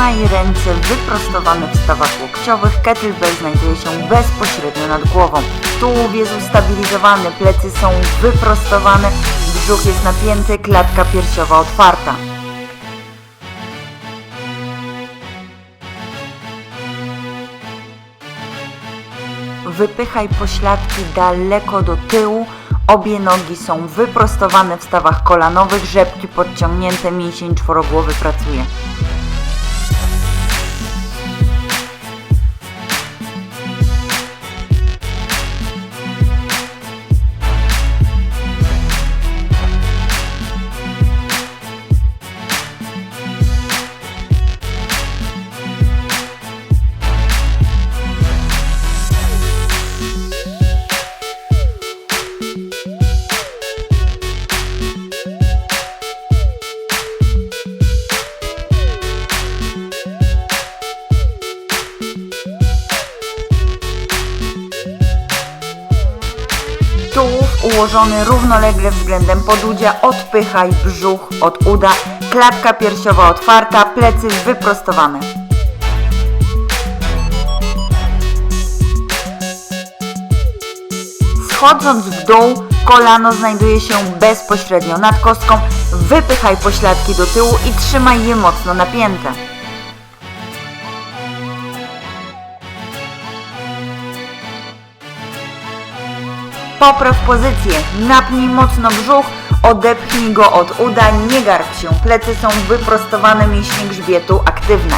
Trzymaj ręce wyprostowane w stawach łokciowych. Kettlebell znajduje się bezpośrednio nad głową. Tułów jest ustabilizowany, plecy są wyprostowane, brzuch jest napięty, klatka piersiowa otwarta. Wypychaj pośladki daleko do tyłu. Obie nogi są wyprostowane w stawach kolanowych, rzepki podciągnięte, mięsień czworogłowy pracuje. Ułożony równolegle względem podudzia, odpychaj brzuch od uda, klatka piersiowa otwarta, plecy wyprostowane. Schodząc w dół, kolano znajduje się bezpośrednio nad kostką, wypychaj pośladki do tyłu i trzymaj je mocno napięte. Popraw pozycję, napnij mocno brzuch, odepchnij go od uda, nie garb się. Plecy są wyprostowane, mięśnie grzbietu aktywne.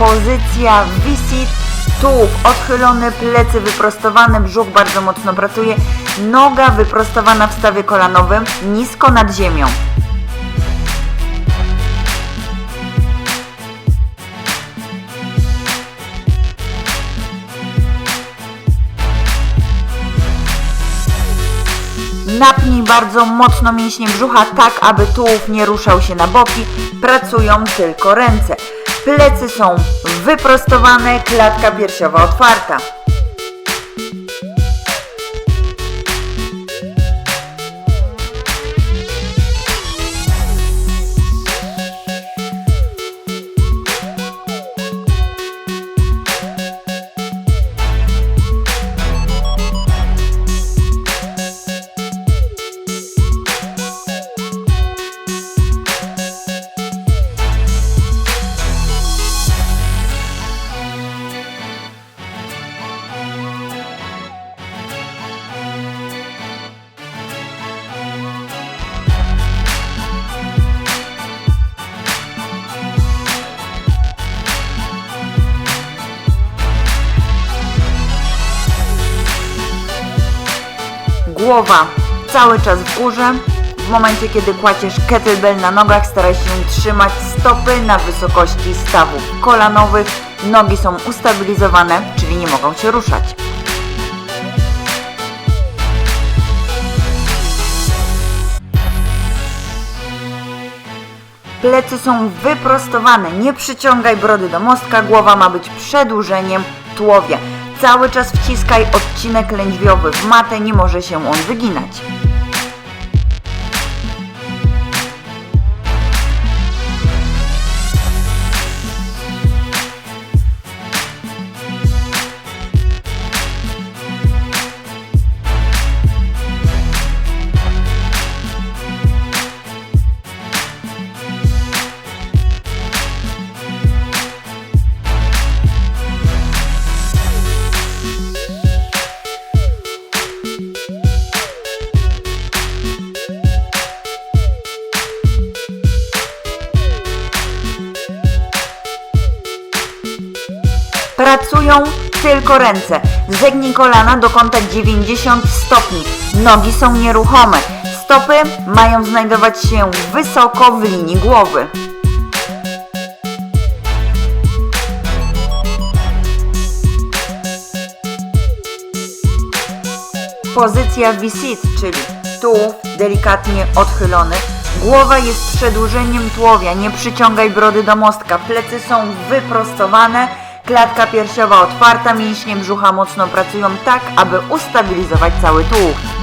Pozycja wisit, tułów odchylony, plecy wyprostowane, brzuch bardzo mocno pracuje, noga wyprostowana w stawie kolanowym, nisko nad ziemią. Napnij bardzo mocno mięśnie brzucha, tak aby tułów nie ruszał się na boki. Pracują tylko ręce. Plecy są wyprostowane, klatka piersiowa otwarta. Głowa cały czas w górze. W momencie, kiedy kładziesz kettlebell na nogach, staraj się trzymać stopy na wysokości stawów kolanowych. Nogi są ustabilizowane, czyli nie mogą się ruszać. Plecy są wyprostowane, nie przyciągaj brody do mostka, głowa ma być przedłużeniem tułowia. Cały czas wciskaj odcinek lędźwiowy w matę, nie może się on wyginać. Pracują tylko ręce. Zegnij kolana do kąta 90 stopni. Nogi są nieruchome. Stopy mają znajdować się wysoko w linii głowy. Pozycja V-sit, czyli tułów delikatnie odchylony. Głowa jest przedłużeniem tułowia, nie przyciągaj brody do mostka. Plecy są wyprostowane, klatka piersiowa otwarta, mięśnie brzucha mocno pracują tak, aby ustabilizować cały tułów.